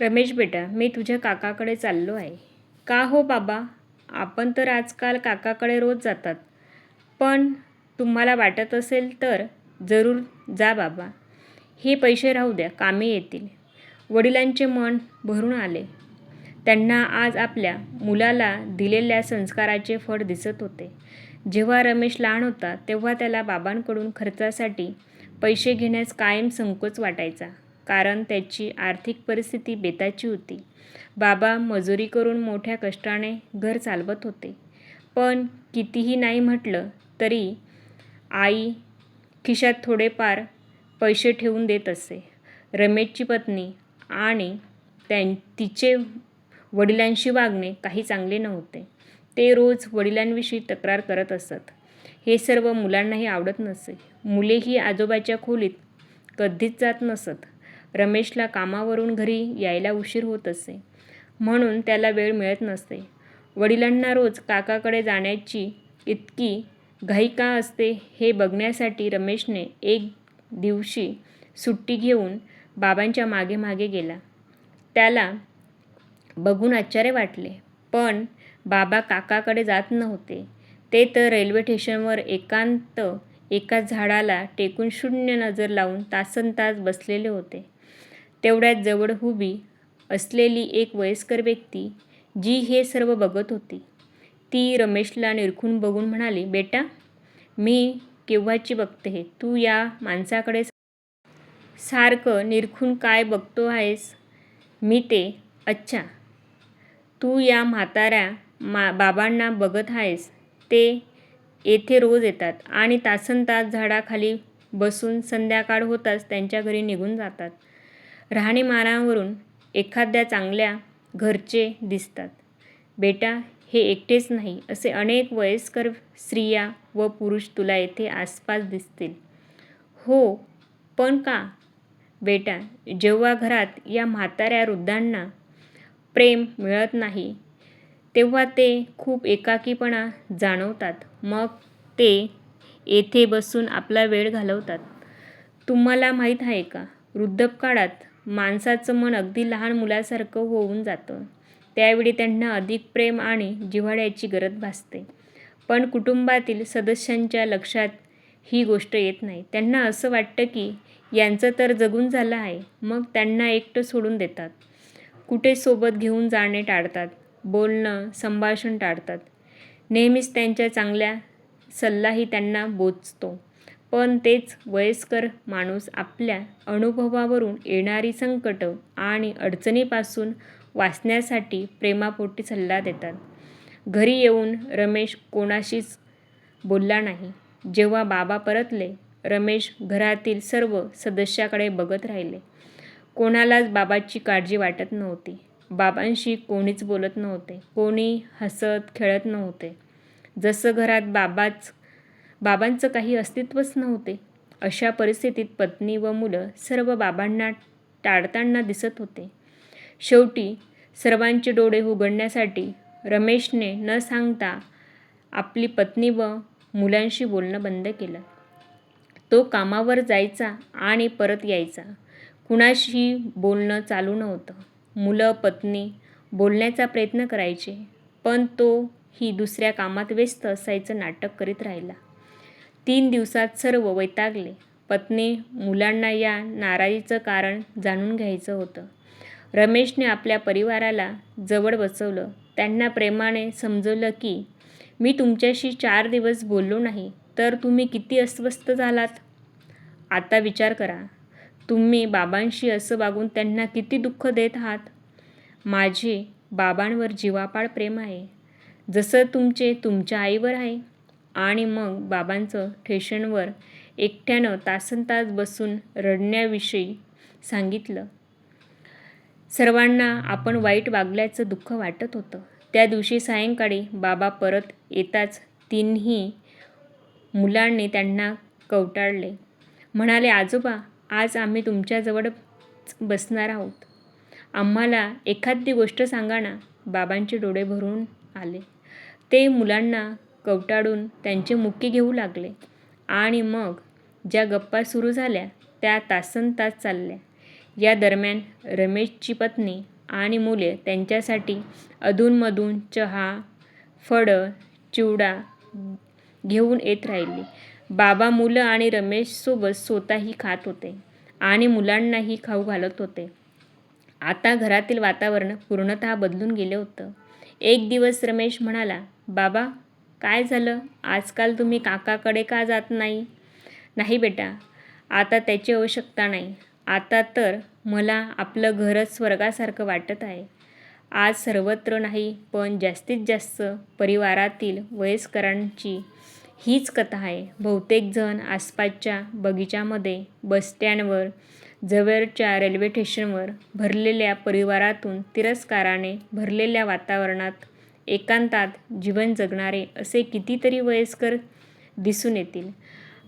रमेश बेटा मी तुझ्या काकाकडे चाललो आहे. का हो बाबा? आपण तर आजकाल काकाकडे रोज जातात. पण तुम्हाला वाटत असेल तर जरूर जा बाबा. हे पैसे राहू द्या कामे येतील. वडिलांचे मन भरून आले. त्यांना आज आपल्या मुलाला दिलेल्या संस्काराचे फळ दिसत होते. जेव्हा रमेश लहान होता तेव्हा त्याला बाबांकडून खर्चासाठी पैसे घेण्यास कायम संकोच वाटायचा. कारण त्याची आर्थिक परिस्थिती बेताची होती. बाबा मजुरी करून मोठ्या कष्टाने घर चालवत होते. पण कितीही नाही म्हटलं तरी आई खिशात थोडेफार पैसे ठेवून देत असे. रमेशची पत्नी आणि त्यां तिचे वडिलांशी वागणे काही चांगले नव्हते. ते रोज वडिलांविषयी तक्रार करत असत. हे सर्व मुलांनाही आवडत नसे. मुलेही आजोबाच्या खोलीत कधीच जात नसत. रमेशला कामावरून घरी यायला उशीर होत असे. म्हणून त्याला वेळ मिळत नसे. वडिलांना रोज काकाकडे जाण्याची इतकी घाई का असते हे बघण्यासाठी रमेशने एक दिवशी सुट्टी घेऊन बाबांच्या मागे मागे गेला. त्याला बघून आश्चर्य वाटले. पण बाबा काकाकडे जात नव्हते. ते तर रेल्वे स्टेशनवर एकांत एका झाडाला टेकून शून्य नजर लावून तासनतास बसलेले होते. तेवढ्यात जवळ उभी असलेली एक वयस्कर व्यक्ती जी हे सर्व बघत होती. ती रमेशला निरखून बघून म्हणाली बेटा मी केव्हाची बघते? तू या माणसाकडे सारखं निरखून काय बघतो आहेस? मी ते अच्छा. तू या म्हाताऱ्या मा बाबांना बघत आहेस. ते येथे रोज येतात आणि तासनतास झाडाखाली बसून संध्याकाळ होताच त्यांच्या घरी निघून जातात. राहणीमानावरून एखाद्या चांगल्या घरचे दिसतात. बेटा हे एकटेच नाही असे अनेक वयस्कर स्त्रिया व पुरुष तुला येथे आसपास दिसतील. हो पण का? बेटा जेव्हा घरात या म्हाताऱ्या वृद्धांना प्रेम मिळत नाही तेव्हा ते खूप एकाकीपणा जाणवतात. मग ते येथे बसून आपला वेळ घालवतात. तुम्हाला माहीत आहे का? वृद्धपकाळात माणसाचं मन अगदी लहान मुलासारखं होऊन जातं. त्यावेळी त्यांना अधिक प्रेम आणि जिव्हाळ्याची गरज भासते. पण कुटुंबातील सदस्यांच्या लक्षात ही गोष्ट येत नाही. त्यांना असं वाटतं की यांचं तर जगून झालं आहे मग त्यांना एकटं सोडून देतात. कुठे सोबत घेऊन जाणे टाळतात बोलणं संभाषण टाळतात. नेहमीच त्यांच्या चांगल्या सल्लाही त्यांना बोचतो. पण तेच वयस्कर माणूस आपल्या अनुभवावरून येणारी संकटं आणि अडचणीपासून वाचण्यासाठी प्रेमापोटी सल्ला देतात. घरी येऊन रमेश कोणाशीच बोलला नाही. जेव्हा बाबा परतले रमेश घरातील सर्व सदस्याकडे बघत राहिले. कोणालाच बाबाची काळजी वाटत नव्हती. बाबांशी कोणीच बोलत नव्हते. कोणी हसत खेळत नव्हते. जसं घरात बाबाच बाबांचं काही अस्तित्वच नव्हते. अशा परिस्थितीत पत्नी व मुलं सर्व बाबांना टाळताना दिसत होते. शेवटी सर्वांचे डोळे उघडण्यासाठी रमेशने न सांगता आपली पत्नी व मुलांशी बोलणं बंद केलं. तो कामावर जायचा आणि परत यायचा. कुणाशीही बोलणं चालू नव्हतं. मुलं पत्नी बोलण्याचा प्रयत्न करायचे पण तो ही दुसऱ्या कामात व्यस्त असायचं नाटक करीत राहिला. तीन दिवसात सर्व वैतागले. पत्नी मुलांना या नाराजीचं कारण जाणून घ्यायचं होतं. रमेशने आपल्या परिवाराला जवळ बसवलं. त्यांना प्रेमाने समजवलं की मी तुमच्याशी चार दिवस बोललो नाही तर तुम्ही किती अस्वस्थ झालात? आता विचार करा. तुम्ही बाबांशी असं वागून त्यांना किती दुःख देत आहात? माझे बाबांवर जीवापाड प्रेम आहे. जसं तुमचे तुमच्या आईवर आहे आणि मग बाबांचं ठेशणवर एकट्यानं तासनतास बसून रडण्याविषयी सांगितलं. सर्वांना आपण वाईट वागल्याचं दुःख वाटत होतं. त्या दिवशी सायंकाळी बाबा परत येताच तिन्ही मुलांनी त्यांना कवटाळले. म्हणाले आजोबा आज आम्ही तुमच्याजवळच बसणार आहोत. आम्हाला एखादी गोष्ट सांगा ना. बाबांचे डोळे भरून आले. ते मुलांना कवटाळून त्यांचे मुक्के घेऊ लागले. आणि मग ज्या गप्पा सुरू झाल्या त्या तासनतास चालल्या. या दरम्यान रमेशची पत्नी आणि मुले त्यांच्यासाठी अधूनमधून चहा फळं चिवडा घेऊन येत राहिली. बाबा मुलं आणि रमेशसोबत स्वतःही खात होते आणि मुलांनाही खाऊ घालत होते. आता घरातील वातावरण पूर्णतः बदलून गेलं होतं. एक दिवस रमेश म्हणाला बाबा काय झालं? आजकाल तुम्ही काकाकडे का जात नाही? नाही बेटा आता त्याची आवश्यकता नाही. आता तर मला आपलं घरच स्वर्गासारखं वाटत आहे. आज सर्वत्र नाही पण जास्तीत जास्त परिवारातील वयस्करांची हीच कथा आहे. बहुतेक जण आसपासच्या बगीच्यामध्ये बसस्टँडवर जवळच्या रेल्वे स्टेशनवर भरलेल्या परिवारातून तिरस्काराने भरलेल्या वातावरणात एकांतात जीवन जगणारे असे कितीतरी वयस्कर दिसून येतील.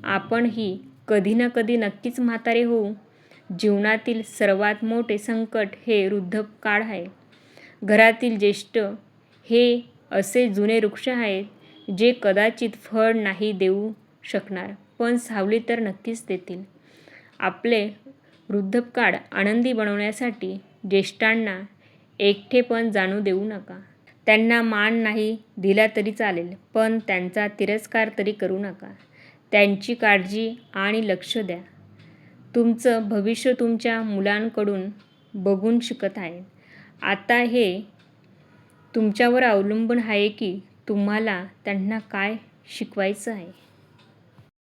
आपणही कधी ना कधी नक्कीच म्हातारे होऊ. जीवनातील सर्वात मोठे संकट हे वृद्धकाळ आहे. घरातील ज्येष्ठ हे असे जुने वृक्ष आहेत जे कदाचित फळ नाही देऊ शकणार पण सावली तर नक्कीच देतील. आपले वृद्धकाळ आनंदी बनवण्यासाठी ज्येष्ठांना एकटेपण जाणू देऊ नका. त्यांना मान नाही दिला तरी चालेल पण त्यांचा तिरस्कार तरी करू नका. त्यांची काळजी आणि लक्ष द्या. तुमचं भविष्य तुमच्या मुलांकडून बघून शिकत आहे. आता हे तुमच्यावर अवलंबून आहे की तुम्हाला त्यांना काय शिकवायचं आहे?